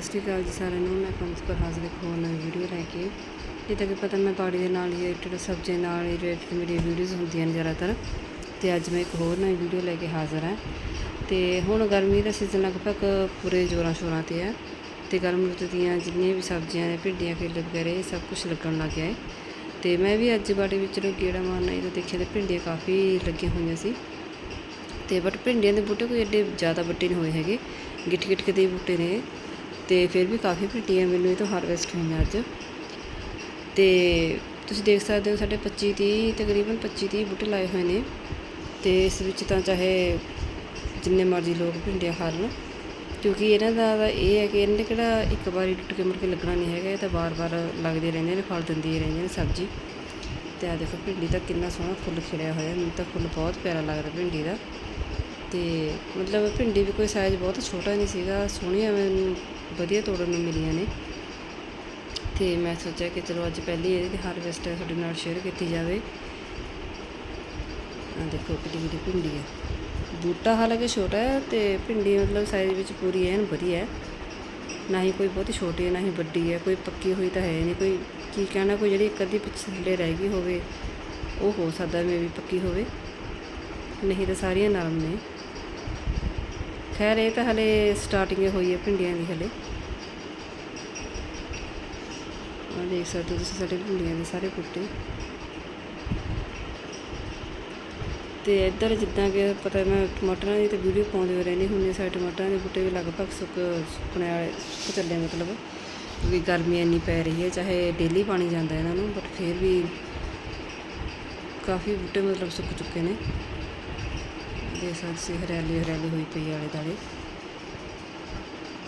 ਸਤਿ ਸ਼੍ਰੀ ਅਕਾਲ ਜੀ ਸਾਰਿਆਂ ਨੂੰ, ਮੈਂ ਕੰਸਪਰ ਹਾਜ਼ਰ ਇੱਕ ਹੋਰ ਨਵੀਂ ਵੀਡੀਓ ਲੈ ਕੇ। ਜਿੱਦਾਂ ਕਿ ਪਤਾ ਮੈਂ ਬਾੜੀ ਦੇ ਨਾਲ ਹੀ ਰਿਲੇਟਡ ਸਬਜ਼ੀ ਨਾਲ ਹੀ ਰਿਲੇਟਡ ਮੇਰੀਆਂ ਵੀਡੀਓਜ਼ ਹੁੰਦੀਆਂ ਨੇ ਜ਼ਿਆਦਾਤਰ। ਤੇ ਅੱਜ ਮੈਂ ਇੱਕ ਹੋਰ ਨਵੀਂ ਵੀਡੀਓ ਲੈ ਕੇ ਹਾਜ਼ਰ ਹਾਂ। ਤੇ ਹੁਣ ਗਰਮੀ ਦਾ ਸੀਜ਼ਨ ਲਗਭਗ ਪੂਰੇ ਜ਼ੋਰਾਂ ਸ਼ੋਰਾਂ ਤੇ ਹੈ ਤੇ ਗਰਮ ਰੁੱਤ ਦੀਆਂ ਜਿੰਨੀਆਂ ਵੀ ਸਬਜ਼ੀਆਂ ਨੇ, ਭਿੰਡੀਆਂ, ਕੇਲੇ ਵਗੈਰਾ ਇਹ ਸਭ ਕੁਝ ਲੱਗਣ ਲੱਗ ਗਿਆ ਹੈ। ਤੇ ਮੈਂ ਵੀ ਅੱਜ ਬਾੜੀ ਵਿੱਚ ਨੂੰ ਗੇੜਾ ਮਾਰਨਾ ਇਹ ਤਾਂ ਦੇਖਿਆ ਤੇ ਭਿੰਡੀਆਂ ਕਾਫੀ ਲੱਗੀਆਂ ਹੋਈਆਂ ਸੀ। ਤੇ ਬਟ ਭਿੰਡੀਆਂ ਦੇ ਬੂਟੇ ਕੋਈ ਐਡੇ ਜ਼ਿਆਦਾ ਵੱਡੇ ਨਹੀਂ ਹੋਏ ਹੈਗੇ। ਗਿੱਠ ਗਿੱਠ ਦੇ ਬੂਟੇ ਨੇ। ਤੇ ਫਿਰ ਵੀ ਕਾਫੀ ਭਿੰਡੀਆਂ ਮੈਨੂੰ ਇਹ ਤੋਂ ਹਾਰਵੈਸਟ ਹੋਈਆਂ ਅੱਜ। ਤੇ ਤੁਸੀਂ ਦੇਖ ਸਕਦੇ ਹੋ ਸਾਡੇ 25 30 ਤਕਰੀਬਨ 25 30 ਬੂਟੇ ਲਾਏ ਹੋਏ ਨੇ। ਤੇ ਇਸ ਵਿੱਚ ਤਾਂ ਚਾਹੇ ਜਿੰਨੇ ਮਰਜ਼ੀ ਲੋਕ ਭਿੰਡੀਆਂ ਖਾ ਲੈਣ ਕਿਉਂਕਿ ਇਹਨਾਂ ਦਾ ਤਾਂ ਇਹ ਹੈ ਕਿ ਇਹਨਾਂ ਨੇ ਕਿਹੜਾ ਇੱਕ ਵਾਰੀ ਟੁੱਟ ਕੇ ਮੁੜ ਕੇ ਲੱਗਣਾ ਨਹੀਂ ਹੈਗਾ, ਇਹ ਤਾਂ ਵਾਰ-ਵਾਰ ਲੱਗਦੇ ਰਹਿੰਦੇ ਨੇ, ਫਲ ਦਿੰਦੀ ਰਹਿੰਦੇ ਨੇ ਸਬਜ਼ੀ। ਤੇ ਆ ਦੇਖੋ ਭਿੰਡੀ ਦਾ ਕਿੰਨਾ ਸੋਹਣਾ ਫੁੱਲ ਖਿੜਿਆ ਹੋਇਆ, ਮੈਨੂੰ ਤਾਂ ਫੁੱਲ ਬਹੁਤ ਪਿਆਰਾ ਲੱਗਦਾ ਭਿੰਡੀ ਦਾ। ਤੇ ਮਤਲਬ ਭਿੰਡੀ ਵੀ ਕੋਈ ਸਾਈਜ਼ ਬਹੁਤ ਛੋਟਾ ਨਹੀਂ ਸੀਗਾ ਸੋਹਣੀਆਂ ਮੈਨੂੰ ਵਧੀਆ ਤੋੜਨ ਨੂੰ ਮਿਲੀਆਂ ਨੇ। ਤੇ ਮੈਂ ਸੋਚਿਆ ਕਿ ਚਲੋ ਅੱਜ ਪਹਿਲੀ ਇਹਦੀ ਹਾਰਵੈਸਟ ਤੁਹਾਡੇ ਨਾਲ ਸ਼ੇਅਰ ਕੀਤੀ ਜਾਵੇ। ਆ ਦੇਖੋ ਕਿੱਡੀ ਕਿੱਡੀ ਭਿੰਡੀ ਹੈ ਬੂਟਾ ਹਾਲਾਂਕਿ ਛੋਟਾ ਹੈ ਤੇ ਭਿੰਡੀ ਮਤਲਬ ਸਾਈਜ਼ ਵਿੱਚ ਪੂਰੀ ਐਨ ਵਧੀਆ ਹੈ। ਨਾ ਹੀ ਕੋਈ ਬਹੁਤੀ ਛੋਟੀ ਹੈ, ਨਾ ਹੀ ਵੱਡੀ ਹੈ, ਕੋਈ ਪੱਕੀ ਹੋਈ ਤਾਂ ਹੈ ਨਹੀਂ। ਕੋਈ ਕੀ ਕਹਿਣਾ, ਕੋਈ ਜਿਹੜੀ ਇੱਕ ਅੱਧੀ ਪਿੱਛੇ ਥੱਲੇ ਰਹਿ ਗਈ ਹੋਵੇ, ਉਹ ਹੋ ਸਕਦਾ ਮੇ ਵੀ ਪੱਕੀ ਹੋਵੇ। ਨਹੀਂ ਤਾਂ ਸਾਰੀਆਂ ਨਰਮ ਨੇ। ਖੈਰ, ਇਹ ਤਾਂ ਹਲੇ ਸਟਾਰਟਿੰਗ ਹੋਈ ਹੈ ਭਿੰਡੀਆਂ ਦੀ ਹਲੇ। ਆ ਦੇਖ ਸਕਦੇ ਹੋ ਤੁਸੀਂ ਸਾਡੇ ਭਿੰਡੀਆਂ ਦੇ ਸਾਰੇ ਬੂਟੇ। ਤੇ ਇੱਧਰ ਜਿੱਦਾਂ ਕਿ ਪਤਾ ਮੈਂ ਟਮਾਟਰਾਂ ਦੀ ਤਾਂ ਵੀਡੀਓ ਪਾਉਂਦੇ ਹੋ ਰਹਿੰਦੀ ਹੁੰਦੀ ਸਾਡੇ ਟਮਾਟਰਾਂ ਦੇ ਬੂਟੇ ਵੀ ਲਗਭਗ ਸੁੱਕ ਸੁੱਕਣੇ ਵਾਲੇ, ਸੁੱਕ ਚੱਲੇ ਮਤਲਬ। ਕਿਉਂਕਿ ਗਰਮੀ ਇੰਨੀ ਪੈ ਰਹੀ ਹੈ, ਚਾਹੇ ਡੇਲੀ ਪਾਣੀ ਜਾਂਦਾ ਇਹਨਾਂ ਨੂੰ ਬਟ ਫਿਰ ਵੀ ਕਾਫੀ ਬੂਟੇ ਮਤਲਬ ਸੁੱਕ ਚੁੱਕੇ ਨੇ। ਦੇਖ ਸਕਦੇ ਸੀ, ਹਰਿਆਲੀ ਹਰਿਆਲੀ ਹੋਈ ਪਈ ਆਲੇ ਦਾਲੇ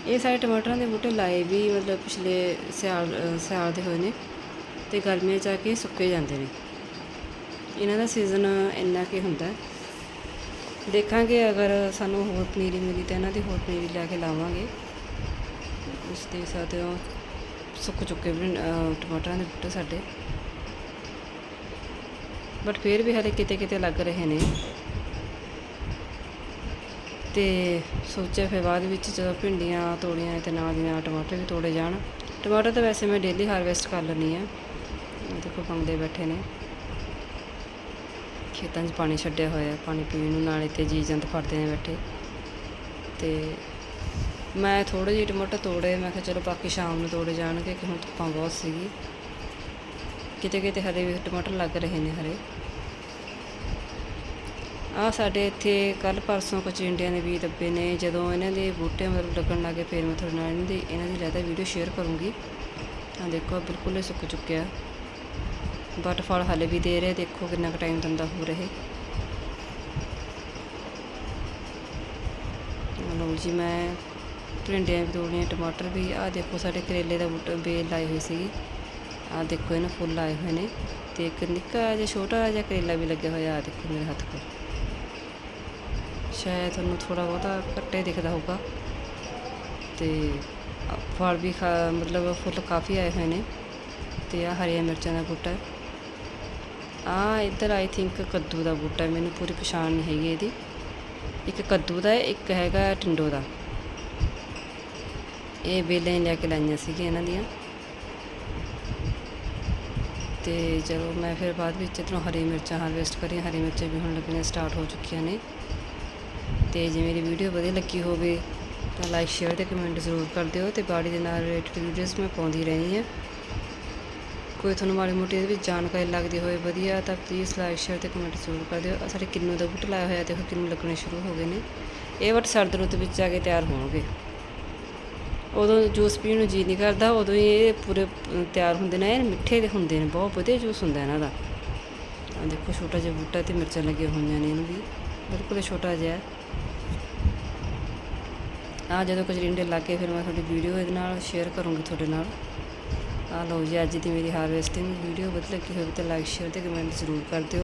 ਇਹ ਸਾਰੇ ਟਮਾਟਰਾਂ ਦੇ ਬੂਟੇ ਲਾਏ ਵੀ ਮਤਲਬ ਪਿਛਲੇ ਸਿਆਲ ਸਿਆਲ ਦੇ ਹੋਏ ਨੇ ਤੇ ਗਰਮੀਆਂ ਚ ਆ ਕੇ ਸੁੱਕੇ ਜਾਂਦੇ ਨੇ। ਇਹਨਾਂ ਦਾ ਸੀਜ਼ਨ ਇੰਨਾ ਕਿ ਹੁੰਦਾ। ਦੇਖਾਂਗੇ ਅਗਰ ਸਾਨੂੰ ਹੋਰ ਪਨੀਰੀ ਮਿਲੀ ਤਾਂ ਇਹਨਾਂ ਦੀ ਹੋਰ ਪਨੀਰੀ ਲੈ ਕੇ ਲਾਵਾਂਗੇ। ਉਸ ਦੇ ਸਕਦੇ ਸੁੱਕ ਚੁੱਕੇ ਵੀ ਟਮਾਟਰਾਂ ਦੇ ਬੂਟੇ ਸਾਡੇ। ਬਟ ਫਿਰ ਵੀ ਹਲੇ ਕਿਤੇ ਕਿਤੇ ਲੱਗ ਰਹੇ ਨੇ। ਤੇ ਸੋਚਿਆ ਫਿਰ ਬਾਅਦ ਵਿੱਚ ਜਦੋਂ ਭਿੰਡੀਆਂ ਤੋੜੀਆਂ ਤੇ ਨਾਲ ਦੀ ਨਾਲ ਟਮਾਟਰ ਵੀ ਤੋੜੇ ਜਾਣ। ਟਮਾਟਰ ਤਾਂ ਵੈਸੇ ਮੈਂ ਡੇਲੀ ਹਾਰਵੈਸਟ ਕਰ ਲੈਂਦੀ ਆ ਦੇਖੋ ਪੰਗਦੇ ਬੈਠੇ ਨੇ। ਖੇਤਾਂ 'ਚ ਪਾਣੀ ਛੱਡਿਆ ਹੋਇਆ, ਪਾਣੀ ਪੀਣ ਨੂੰ ਨਾਲੇ ਤੇ ਜੀ ਜੰਤ ਫੜਦੇ ਨੇ ਬੈਠੇ। ਤੇ ਮੈਂ ਥੋੜੇ ਜਿਹੇ ਟਮਾਟਰ ਤੋੜੇ, ਮੈਂ ਕਿਹਾ ਚਲੋ ਬਾਕੀ ਸ਼ਾਮ ਨੂੰ ਤੋੜੇ ਜਾਣਗੇ ਕਿ ਹੁਣ ਧੁੱਪਾਂ ਬਹੁਤ ਸੀਗੀ। ਕਿਤੇ ਕਿਤੇ ਹਰੇ ਵੀ ਟਮਾਟਰ ਲੱਗ ਰਹੇ ਨੇ ਹਰੇ ਆ ਸਾਡੇ ਇੱਥੇ ਕੱਲ ਪਰਸੋਂ ਕੁਝ ਦੇ ਵੀ ਦੱਬੇ ਨੇ, ਜਦੋਂ ਇਹਨਾਂ ਦੇ ਬੂਟੇ ਮਤਲਬ ਲੱਗਣ ਲੱਗੇ ਫਿਰ ਮੈਂ ਤੁਹਾਡੇ ਨਾਲ ਇਹਨਾਂ ਦੀ ਇਹਨਾਂ ਦੀ ਲੈਦਾ ਵੀਡੀਓ ਸ਼ੇਅਰ ਕਰੂੰਗੀ। ਆ ਦੇਖੋ ਬਿਲਕੁਲ ਹੀ ਸੁੱਕ ਚੁੱਕਿਆ। ਬਟ ਹਾਲੇ ਵੀ ਦੇ ਰਿਹਾ, ਦੇਖੋ ਕਿੰਨਾ ਕੁ ਟਾਈਮ ਦੰਦਾ ਹੋ ਰਹੇ ਆਹ ਲਓ ਜੀ, ਮੈਂ ਭਿੰਡੀਆਂ ਵੀ ਤੋੜੀਆਂ ਟਮਾਟਰ ਵੀ ਆ ਦੇਖੋ ਸਾਡੇ ਕਰੇਲੇ ਦਾ ਬੂਟਾ ਬੇਲ ਲਾਏ ਹੋਏ ਸੀਗੀ। ਆ ਦੇਖੋ ਇਹਨਾਂ ਫੁੱਲ ਆਏ ਹੋਏ ਨੇ ਤੇ ਇੱਕ ਨਿੱਕਾ ਜਿਹਾ, ਛੋਟਾ ਜਿਹਾ ਕਰੇਲਾ ਵੀ ਲੱਗਿਆ ਹੋਇਆ ਆ ਦੇਖੋ ਮੇਰੇ ਹੱਥ ਕੋਲ। ਸ਼ਾਇਦ ਤੁਹਾਨੂੰ ਥੋੜਾ ਬਹੁਤਾ ਕੱਟੇ ਦਿਖਦਾ ਹੋਊਗਾ। ਤੇ ਫਲ ਵੀ ਖਾ, ਮਤਲਬ ਫੁੱਲ ਕਾਫੀ ਆਏ ਹੋਏ ਨੇ। ਤੇ ਆ ਹਰੀਆਂ ਮਿਰਚਾਂ ਦਾ ਬੂਟਾ। ਆ ਇੱਧਰ ਆਈ ਥਿੰਕ ਕੱਦੂ ਦਾ ਬੂਟਾ, ਮੈਨੂੰ ਪੂਰੀ ਪਛਾਣ ਨਹੀਂ ਹੈਗੀ ਇਹਦੀ। ਇੱਕ ਕੱਦੂ ਦਾ, ਇੱਕ ਹੈਗਾ ਟਿੰਡੋ ਦਾ। ਇਹ ਵੇਲਾਂ ਲੈ ਕੇ ਲਾਈਆਂ ਸੀਗੀਆਂ ਇਹਨਾਂ ਦੀਆਂ। ਤੇ ਚਲੋ ਮੈਂ ਫਿਰ ਬਾਅਦ ਵਿੱਚ ਇੱਧਰੋਂ ਹਰੀ ਮਿਰਚਾਂ ਹਾਰਵੈਸਟ ਕਰੀਆਂ। ਹਰੀ ਮਿਰਚਾਂ ਵੀ ਹੁਣ ਲੱਗਣੀਆਂ ਸਟਾਰਟ ਹੋ ਚੁੱਕੀਆਂ ਨੇ। ਤੇ ਜੇ ਮੇਰੀ ਵੀਡੀਓ ਵਧੀਆ ਲੱਗੀ ਹੋਵੇ ਤਾਂ ਲਾਈਕ ਸ਼ੇਅਰ ਤੇ ਕਮੈਂਟ ਜ਼ਰੂਰ ਕਰ ਦਿਓ ਤੇ ਬਾੜੀ ਦੇ ਨਾਲ ਰਿਲੇਟਡ ਵੀਡੀਓਜ਼ ਮੈਂ ਪਾਉਂਦੀ ਰਹਿੰਦੀ ਹਾਂ ਕੋਈ ਤੁਹਾਨੂੰ ਮਾੜੀ ਮੋਟੀ ਇਹਦੇ ਵਿੱਚ ਜਾਣਕਾਰੀ ਲੱਗਦੀ ਹੋਵੇ ਵਧੀਆ ਤਾਂ ਪਲੀਜ਼ ਲਾਈਕ ਸ਼ੇਅਰ ਤੇ ਕਮੈਂਟ ਜ਼ਰੂਰ ਕਰ ਦਿਓ। ਸਾਡੇ ਕਿੰਨੂ ਦਾ ਬੂਟਾ ਲਾਇਆ ਹੋਇਆ, ਦੇਖੋ ਕਿੰਨੂ ਲੱਗਣੇ ਸ਼ੁਰੂ ਹੋ ਗਏ ਨੇ। ਇਹ ਵਟ ਸਰਦ ਰੁੱਤ ਵਿੱਚ ਜਾ ਕੇ ਤਿਆਰ ਹੋਣਗੇ। ਉਦੋਂ ਜੂਸ ਪੀਣ ਨੂੰ ਜੀ ਨਹੀਂ ਕਰਦਾ, ਉਦੋਂ ਹੀ ਇਹ ਪੂਰੇ ਤਿਆਰ ਹੁੰਦੇ ਨੇ, ਇਹ ਮਿੱਠੇ ਦੇ ਹੁੰਦੇ ਨੇ, ਬਹੁਤ ਵਧੀਆ ਜੂਸ ਹੁੰਦਾ ਇਹਨਾਂ ਦਾ। ਆ ਦੇਖੋ ਛੋਟਾ ਜਿਹਾ ਬੂਟਾ ਤੇ ਮਿਰਚਾਂ ਲੱਗੀਆਂ ਹੋਈਆਂ ਨੇ ਇਹਨੂੰ ਵੀ। ਬਿਲਕੁਲ ਛੋਟਾ ਜਿਹਾ ਆ ਜਦੋਂ ਕਚਰਿੰਡੇ ਲਾ ਕੇ ਫਿਰ ਮੈਂ ਤੁਹਾਡੀ ਵੀਡੀਓ ਇਹਦੇ ਨਾਲ ਸ਼ੇਅਰ ਕਰੂੰਗੀ ਤੁਹਾਡੇ ਨਾਲ। ਆ ਲਓ ਜੀ, ਅੱਜ ਦੀ ਮੇਰੀ ਹਾਰਵੈਸਟਿੰਗ ਵੀਡੀਓ ਵਧੀਆ ਲੱਗੀ ਹੋਵੇ ਤਾਂ ਲਾਈਕ ਸ਼ੇਅਰ ਤੇ ਕਮੈਂਟ ਜ਼ਰੂਰ ਕਰ ਦਿਓ।